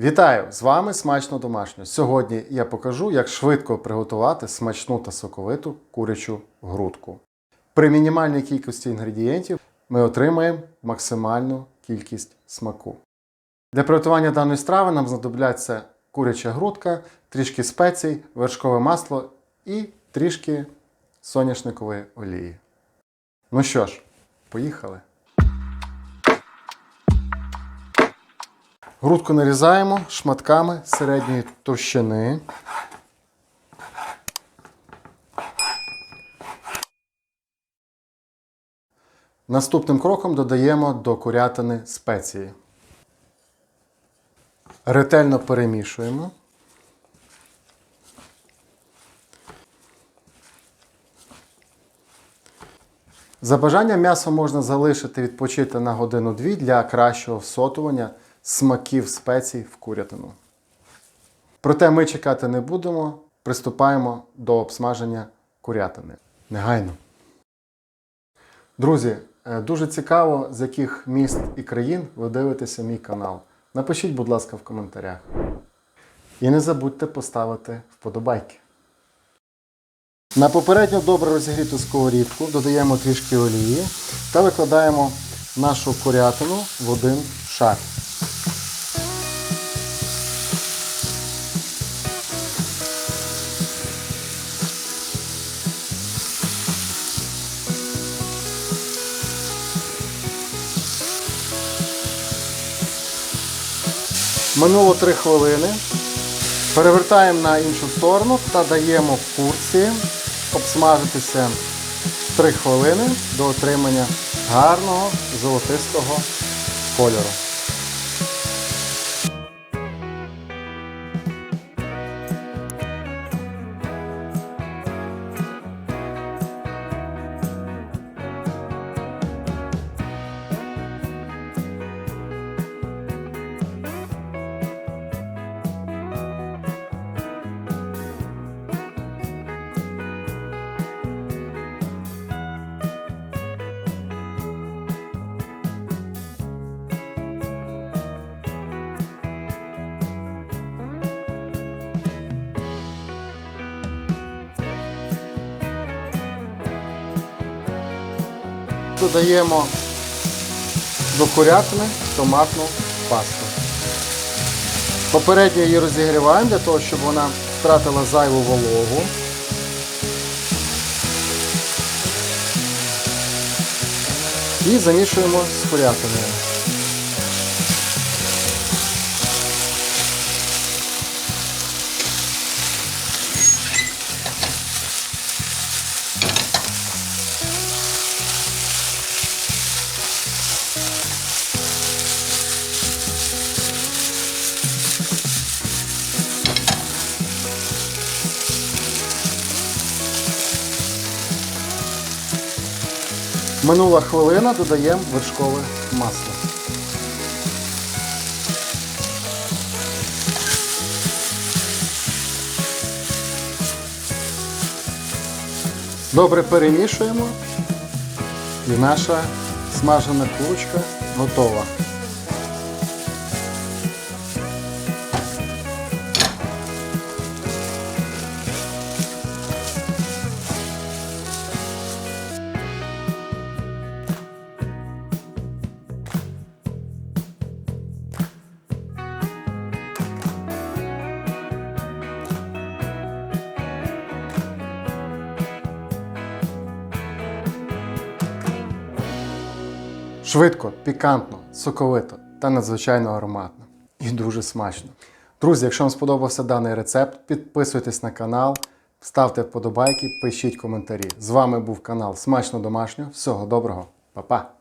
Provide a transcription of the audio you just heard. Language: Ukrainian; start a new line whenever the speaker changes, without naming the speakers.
Вітаю! З вами смачно домашньо. Сьогодні я покажу, як швидко приготувати смачну та соковиту курячу грудку. При мінімальній кількості інгредієнтів ми отримаємо максимальну кількість смаку. Для приготування даної страви нам знадобляться куряча грудка, трішки спецій, вершкове масло і трішки соняшникової олії. Ну що ж, поїхали. Грудку нарізаємо шматками середньої товщини. Наступним кроком додаємо до курятини спеції. Ретельно перемішуємо. За бажанням м'ясо можна залишити відпочити на годину-дві для кращого всотування смаків спецій в курятину. Проте ми чекати не будемо, приступаємо до обсмаження курятини. Негайно. Друзі, е, дуже цікаво, з яких міст і країн ви дивитеся мій канал. Напишіть, будь ласка, в коментарях. І не забудьте поставити вподобайки. На попередньо добре розігріту сковорідку додаємо трішки олії та викладаємо нашу курятину в один шар. Минуло 3 хвилини. Перевертаємо на іншу сторону та даємо курці обсмажитися 3 хвилини до отримання гарного золотистого кольору. Додаємо до курятини томатну пасту. Попередньо її розігріваємо для того, щоб вона втратила зайву вологу. І замішуємо з курятиною. Минула хвилина, додаємо вершкове масло. Добре перемішуємо і наша смажена курочка готова. Швидко, пікантно, соковито та надзвичайно ароматно. І дуже смачно. Друзі, якщо вам сподобався даний рецепт, підписуйтесь на канал, ставте вподобайки, пишіть коментарі. З вами був канал Смачно Домашньо. Всього доброго, Па-па!